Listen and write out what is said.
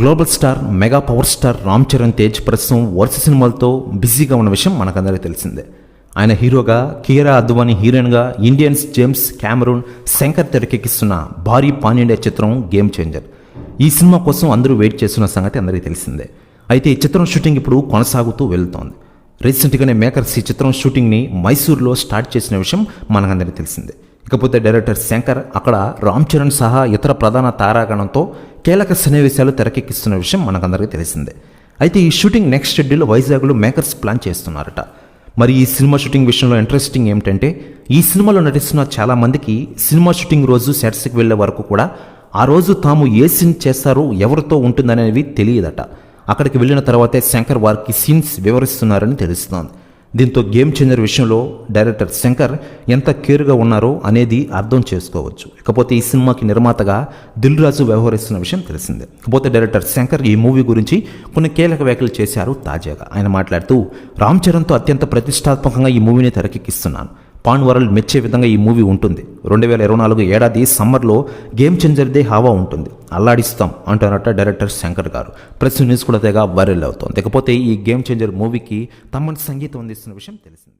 Global star mega power star Ram Charan Tej ప్రస్తుతం వరుస సినిమాలతో బిజీగా ఉన్న విషయం మనకందరికీ తెలిసిందే. ఆయన హీరోగా కీరా అద్వానీ హీరోయిన్గా ఇండియన్స్ జేమ్స్ క్యామరూన్ శంకర్ తెరకెక్కిస్తున్న భారీ పాన్ ఇండియా చిత్రం గేమ్ చేంజర్ ఈ సినిమా కోసం అందరూ వెయిట్ చేస్తున్న సంగతి అందరికీ తెలిసిందే. అయితే ఈ చిత్రం షూటింగ్ ఇప్పుడు కొనసాగుతూ వెళ్తోంది. రీసెంట్గానే మేకర్స్ ఈ చిత్రం షూటింగ్ని మైసూర్లో స్టార్ట్ చేసిన విషయం మనకందరికీ తెలిసిందే. ఇకపోతే డైరెక్టర్ శంకర్ అక్కడ రామ్ చరణ్ సహా ఇతర ప్రధాన తారాగణంతో కీలక సన్నివేశాలు తెరకెక్కిస్తున్న విషయం మనకందరికీ తెలిసిందే. అయితే ఈ షూటింగ్ నెక్స్ట్ షెడ్యూల్ వైజాగ్లో మేకర్స్ ప్లాన్ చేస్తున్నారట. మరి ఈ సినిమా షూటింగ్ విషయంలో ఇంట్రెస్టింగ్ ఏమిటంటే ఈ సినిమాలో నటిస్తున్న చాలామందికి సినిమా షూటింగ్ రోజు సెట్స్కి వెళ్ళే వరకు కూడా ఆ రోజు తాము ఏ సీన్ చేస్తారో ఎవరితో ఉంటుందనేవి తెలియదట. అక్కడికి వెళ్ళిన తర్వాతే శంకర్ వారికి సీన్స్ వివరిస్తున్నారని తెలుస్తోంది. దీంతో గేమ్ చేంజర్ విషయంలో డైరెక్టర్ శంకర్ ఎంత కేర్గా ఉన్నారో అనేది అర్థం చేసుకోవచ్చు. ఇకపోతే ఈ సినిమాకి నిర్మాతగా దిల్ రాజు వ్యవహరిస్తున్న విషయం తెలిసిందే. ఇకపోతే డైరెక్టర్ శంకర్ ఈ మూవీ గురించి కొన్ని కీలక వ్యాఖ్యలు చేశారు తాజాగా. ఆయన మాట్లాడుతూ రామ్ చరణ్తో అత్యంత ప్రతిష్టాత్మకంగా ఈ మూవీని తెరకెక్కిస్తున్నాను. పాన్ వరల్డ్ మెచ్చే విధంగా ఈ మూవీ ఉంటుంది. రెండు వేల ఇరవై నాలుగు ఏడాది సమ్మర్లో గేమ్ చేంజర్దే హావా ఉంటుంది. అల్లాడిస్తాం అంటున్నట్ట డైరెక్టర్ శంకర్ గారు. ప్రెస్ న్యూస్ కూడా తెగ వైరల్ అవుతుంది. ఇకపోతే ఈ గేమ్ చేంజర్ మూవీకి తమ్మని సంగీతం అందిస్తున్న విషయం తెలిసింది.